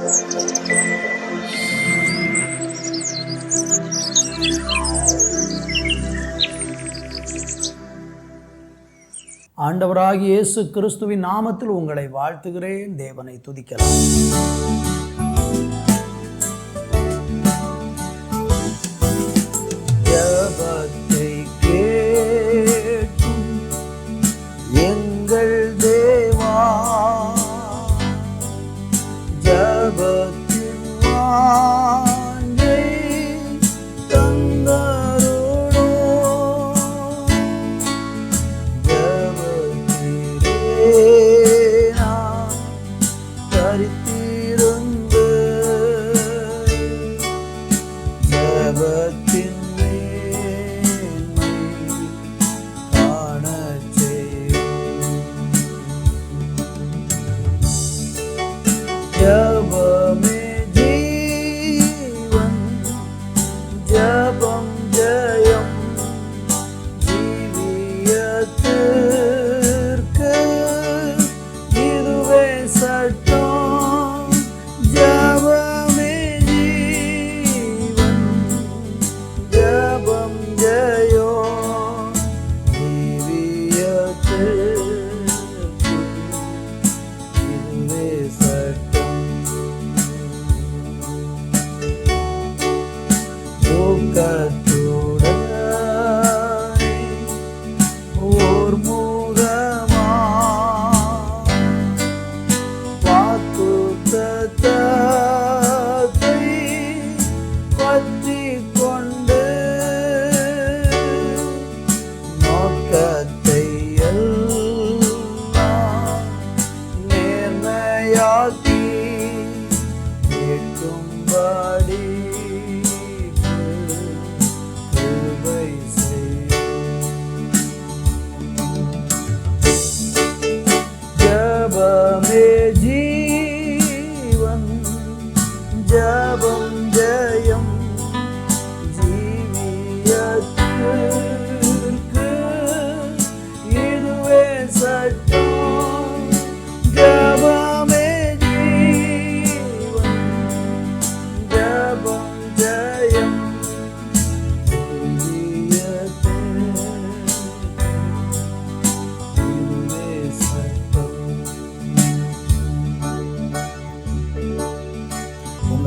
ஆண்டவராகிய இயேசு கிறிஸ்துவின் நாமத்தில் உங்களை வாழ்த்துகிறேன். தேவனை துதிக்கலாம்.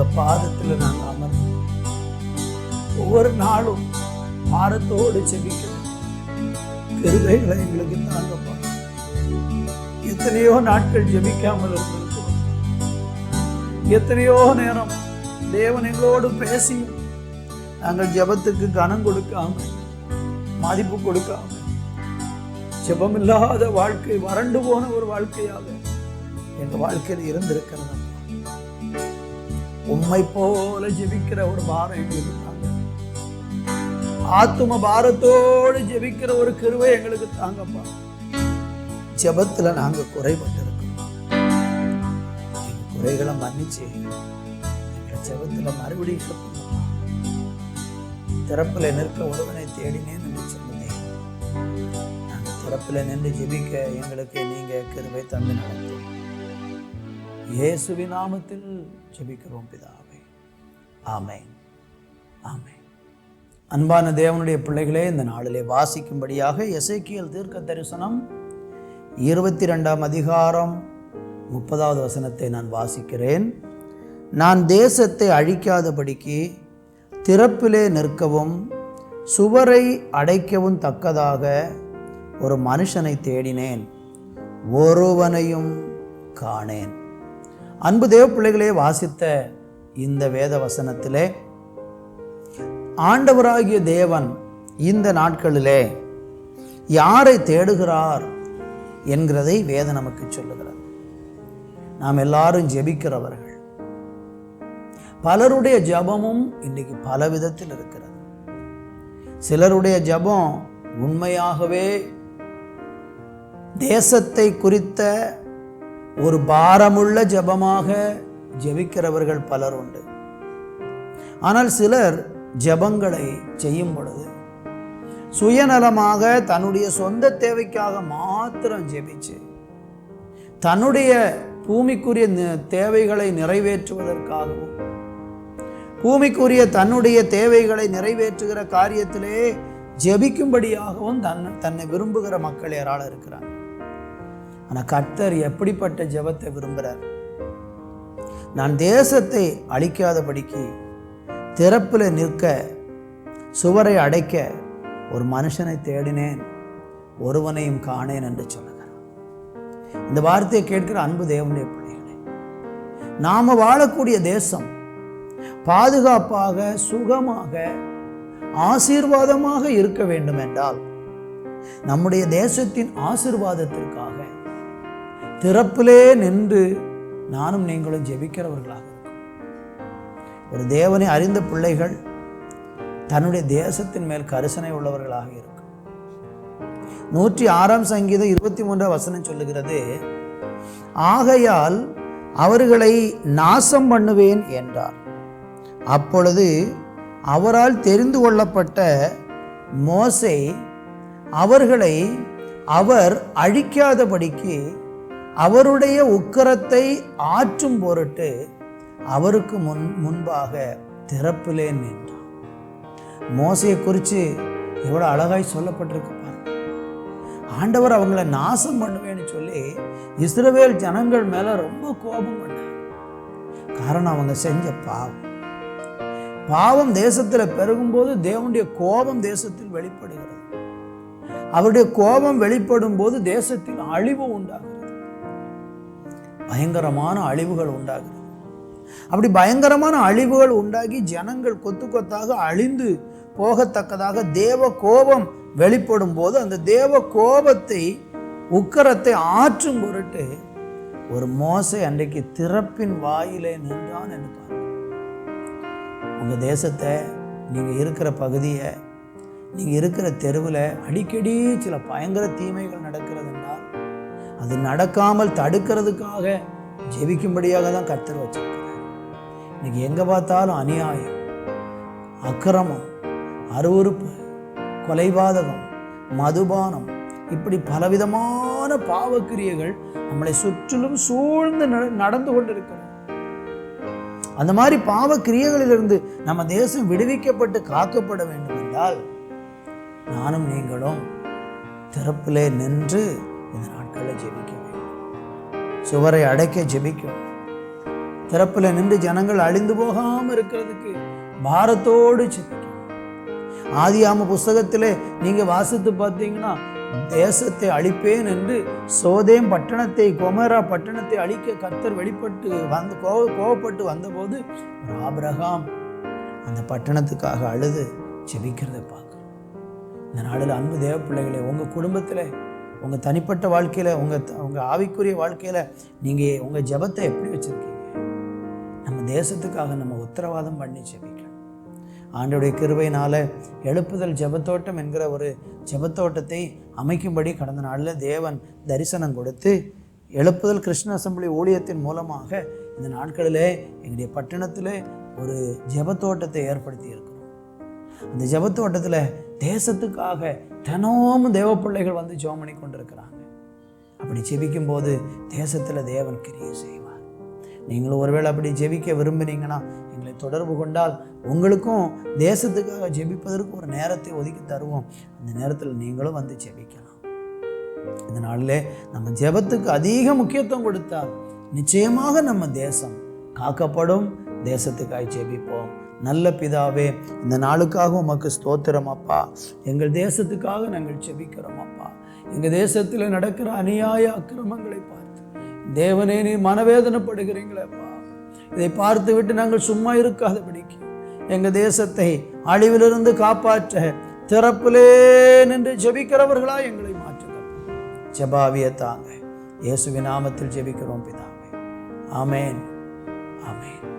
உங்க பாதத்துல நாங்க அமர்ந்து ஒவ்வொரு நாளும் பாரத்தோடு செபிக்கிறோம் கிருபைகளை எங்களுக்கு தாங்கப்பா. எத்தனையோ நாட்கள் ஜெபிக்காமல் இருந்திருக்கிறோம். எத்தனையோ நேரம் தேவன் எங்களோடு பேசி நாங்கள் ஜபத்துக்கு கனம் கொடுக்காம மதிப்பு கொடுக்காம ஜபமில்லாத வாழ்க்கை வறண்டு போன ஒரு வாழ்க்கையாக எங்கள் வாழ்க்கையில் இருந்திருக்கிறது? உண்மை போல ஜெபிக்கிற ஒரு பாரம் எங்களுக்கு தாங்க. ஆத்தும பாரத்தோடு ஜெபிக்கிற ஒரு கிருவை எங்களுக்கு தாங்கப்பா. ஜெபத்துல நாங்க குறைபட்டிருக்கோம் குறைகளை மன்னிச்சு எங்க ஜெபத்துல மறுபடியும் எழுப்புங்கப்பா. திறப்புல நிற்க ஒருவனை தேடினேன் என்று சொன்னதே திறப்புல நின்று ஜெபிக்க எங்களுக்கு நீங்க கிருவை தந்து நடத்தும் இயேசுவி நாமத்தில் ஜெபிக்கிறோம் பிதாவே. ஆமை ஆமை அன்பான தேவனுடைய பிள்ளைகளே இந்த நாளிலே வாசிக்கும்படியாக எசைக்கியல் தீர்க்க தரிசனம் இருபத்தி ரெண்டாம் அதிகாரம் முப்பதாவது வசனத்தை நான் வாசிக்கிறேன். நான் தேசத்தை அழிக்காதபடிக்கு திறப்பிலே நிற்கவும் சுவரை அடைக்கவும் தக்கதாக ஒரு மனுஷனை தேடினேன் ஒருவனையும் காணேன். அன்பு தேவ பிள்ளைகளே வாசித்த இந்த வேத வசனத்திலே ஆண்டவராகிய தேவன் இந்த நாட்களிலே யாரை தேடுகிறார்? என்கிறதை வேத நமக்கு சொல்லுகிறது. நாம் எல்லாரும் ஜெபிக்கிறவர்கள். பலருடைய ஜெபமும் இன்னைக்கு பல விதத்தில் இருக்கிறது. சிலருடைய ஜெபம் உண்மையாகவே தேசத்தை குறித்த ஒரு பாரமுள்ள ஜெபமாக ஜெபிக்கிறவர்கள் பலர் உண்டு. ஆனால் சிலர் ஜெபங்களை செய்யும் பொழுது சுயநலமாக தன்னுடைய சொந்த தேவைக்காக மாத்திரம் ஜெபிச்சு தன்னுடைய பூமிக்குரிய தேவைகளை நிறைவேற்றுவதற்காகவும் பூமிக்குரிய தன்னுடைய தேவைகளை நிறைவேற்றுகிற காரியத்திலே ஜெபிக்கும்படியாகவும் தன் தன்னை விரும்புகிற மக்கள் யாரால் இருக்கிறாங்க. ஆனால் கர்த்தர் எப்படிப்பட்ட ஜெபத்தை விரும்புகிறார் நான் தேசத்தை அழிக்காதபடிக்கு திறப்பில் நிற்க சுவரை அடைக்க ஒரு மனுஷனை தேடினேன் ஒருவனையும் காணேன் என்று சொல்லுகிறார். இந்த வார்த்தையை கேட்கிற அன்பு தேவனுடைய பிள்ளைகளே நாம வாழக்கூடிய தேசம் பாதுகாப்பாக சுகமாக ஆசீர்வாதமாக இருக்க வேண்டும் என்றால் நம்முடைய தேசத்தின் ஆசீர்வாதத்திற்காக திறப்பிலே நின்று நானும் நீங்களும் ஜெபிக்கிறவர்களாக ஒரு தேவனை அறிந்த பிள்ளைகள் தன்னுடைய தேசத்தின் மேல் கரிசனை உள்ளவர்களாக இருக்கும். நூற்றி ஆறாம் சங்கீதம் இருபத்தி மூன்றாம் வசனம் சொல்லுகிறது ஆகையால் அவர்களை நாசம் பண்ணுவேன் என்றார். அப்பொழுது அவரால் தெரிந்து கொள்ளப்பட்ட மோசை அவர்களை அவர் அழிக்காதபடிக்கு அவருடைய உக்கரத்தை ஆற்றும் பொருட்டு அவருக்கு முன் முன்பாக திறப்பிலே நின்றான். மோசையை குறித்து எவ்வளோ அழகாய் சொல்லப்பட்டிருக்கு பாருங்க. ஆண்டவர் அவங்கள நாசம் பண்ணுவேன்னு சொல்லி இஸ்ரவேல் ஜனங்கள் மேலே ரொம்ப கோபம் பண்ணார். காரணம் அவங்க செஞ்ச பாவம். பாவம் தேசத்தில் பெருகும்போது தேவனுடைய கோபம் தேசத்தில் வெளிப்படுகிறது. அவருடைய கோபம் வெளிப்படும் போது தேசத்தில் அழிவு உண்டாகும். பயங்கரமான அழிவுகள் உண்டாகிறது அப்படி பயங்கரமான அழிவுகள் உண்டாகி ஜனங்கள் கொத்து கொத்தாக அழிந்து போகத்தக்கதாக தேவ கோபம் வெளிப்படும் போது அந்த தேவ கோபத்தை உக்கரத்தை ஆற்றும் பொருட்டு ஒரு மோசை அன்றைக்கு திறப்பின் வாயிலே நின்றான் என்று பாருங்க உங்க தேசத்தை நீங்க இருக்கிற பகுதியை நீங்க இருக்கிற தெருவில் அடிக்கடி சில பயங்கர தீமைகள் நடக்கிறது. அது நடக்காமல் தடுக்கிறதுக்காக ஜெபிக்கும்படியாக தான் கர்த்தர் வச்சிருக்கிறார். இன்னைக்கு எங்கே பார்த்தாலும் அநியாயம் அக்கிரமம் அருவருப்பு கொலைபாதகம் மதுபானம் இப்படி பலவிதமான பாவக்கிரியைகள் நம்மளை சுற்றிலும் சூழ்ந்து நட- நடந்து கொண்டிருக்கிறது. அந்த மாதிரி பாவ கிரியைகளிலிருந்து நம்ம தேசம் விடுவிக்கப்பட்டு காக்கப்பட வேண்டும் என்றால் நானும் நீங்களும் திறப்பிலே நின்று இந்த நாட்களில் ஜெபிக்க வேண்டும் சுவரை அடைக்க ஜெபிக்கும். திறப்பில் நின்று ஜனங்கள் அழிந்து போகாம இருக்கிறதுக்கு பாரத்தோடு ஜெபிக்கும். ஆதியாம புஸ்தகத்தில் நீங்க வாசித்து பார்த்தீங்கன்னா தேசத்தை அழிப்பேன் என்று சோதேம் பட்டணத்தை கொமரா பட்டணத்தை அழிக்க கத்தர் வெளிப்பட்டு வந்து கோவ கோவப்பட்டு வந்தபோது ஒரு ஆபிரகாம் அந்த பட்டணத்துக்காக அழுது ஜெபிக்கிறத பார்க்குறோம். இந்த நாளில் அன்பு தேவ பிள்ளைகளே உங்கள் குடும்பத்தில் உங்கள் தனிப்பட்ட வாழ்க்கையில் உங்கள் உங்கள் ஆவிக்குரிய வாழ்க்கையில் நீங்கள் உங்கள் ஜெபத்தை எப்படி வச்சுருக்கீங்க? நம்ம தேசத்துக்காக நம்ம உத்தரவாதம் பண்ணி ஜெபிக்கணும். ஆண்டுடைய கிருவையினால் எழுப்புதல் ஜெபத்தோட்டம் என்கிற ஒரு ஜெபத்தோட்டத்தை அமைக்கும்படி கடந்த நாளில் தேவன் தரிசனம் கொடுத்து எழுப்புதல் கிருஷ்ண அசம்பிளி ஊழியத்தின் மூலமாக இந்த நாட்களிலே எங்களுடைய பட்டணத்தில் ஒரு ஜெபத்தோட்டத்தை ஏற்படுத்தியிருக்கும். இருக்கிறோம் அந்த ஜெபத்தோட்டத்தில் தேசத்துக்காக தினமும் தேவ பிள்ளைகள் வந்து ஜோமணி பண்ணி கொண்டிருக்கிறாங்க. அப்படி ஜெபிக்கும் போது தேசத்தில் தேவன் கிரியை செய்வார். நீங்களும் ஒருவேளை அப்படி ஜெபிக்க விரும்புனீங்கன்னா எங்களை தொடர்பு கொண்டால் உங்களுக்கும் தேசத்துக்காக ஜெபிப்பதற்கு ஒரு நேரத்தை ஒதுக்கி தருவோம். அந்த நேரத்தில் நீங்களும் வந்து ஜெபிக்கலாம். இந்த நாளிலே நம்ம ஜெபத்துக்கு அதிக முக்கியத்துவம் கொடுத்தால் நிச்சயமாக நம்ம தேசம் காக்கப்படும். தேசத்துக்காய் ஜெபிப்போம். நல்ல பிதாவே இந்த நாளுக்காக உமக்கு ஸ்தோத்திரம் அப்பா. எங்கள் தேசத்துக்காக நாங்கள் ஜெபிக்கிறோம் அப்பா. எங்கள் தேசத்தில் நடக்கிற அநியாய அக்கிரமங்களை பார்த்து தேவனே நீ மனவேதனைப்படுகிறீங்களேப்பா இதை பார்த்து விட்டு நாங்கள் சும்மா இருக்காதபடிக்கு எங்கள் தேசத்தை அழிவிலிருந்து காப்பாற்ற திறப்பிலே நின்று ஜெபிக்கிறவர்களா எங்களை மாற்றுங்க ஜபாவிய தாங்க. இயேசுவின் நாமத்தில் ஜெபிக்கிறோம் பிதாவே. ஆமேன். ஆமேன்.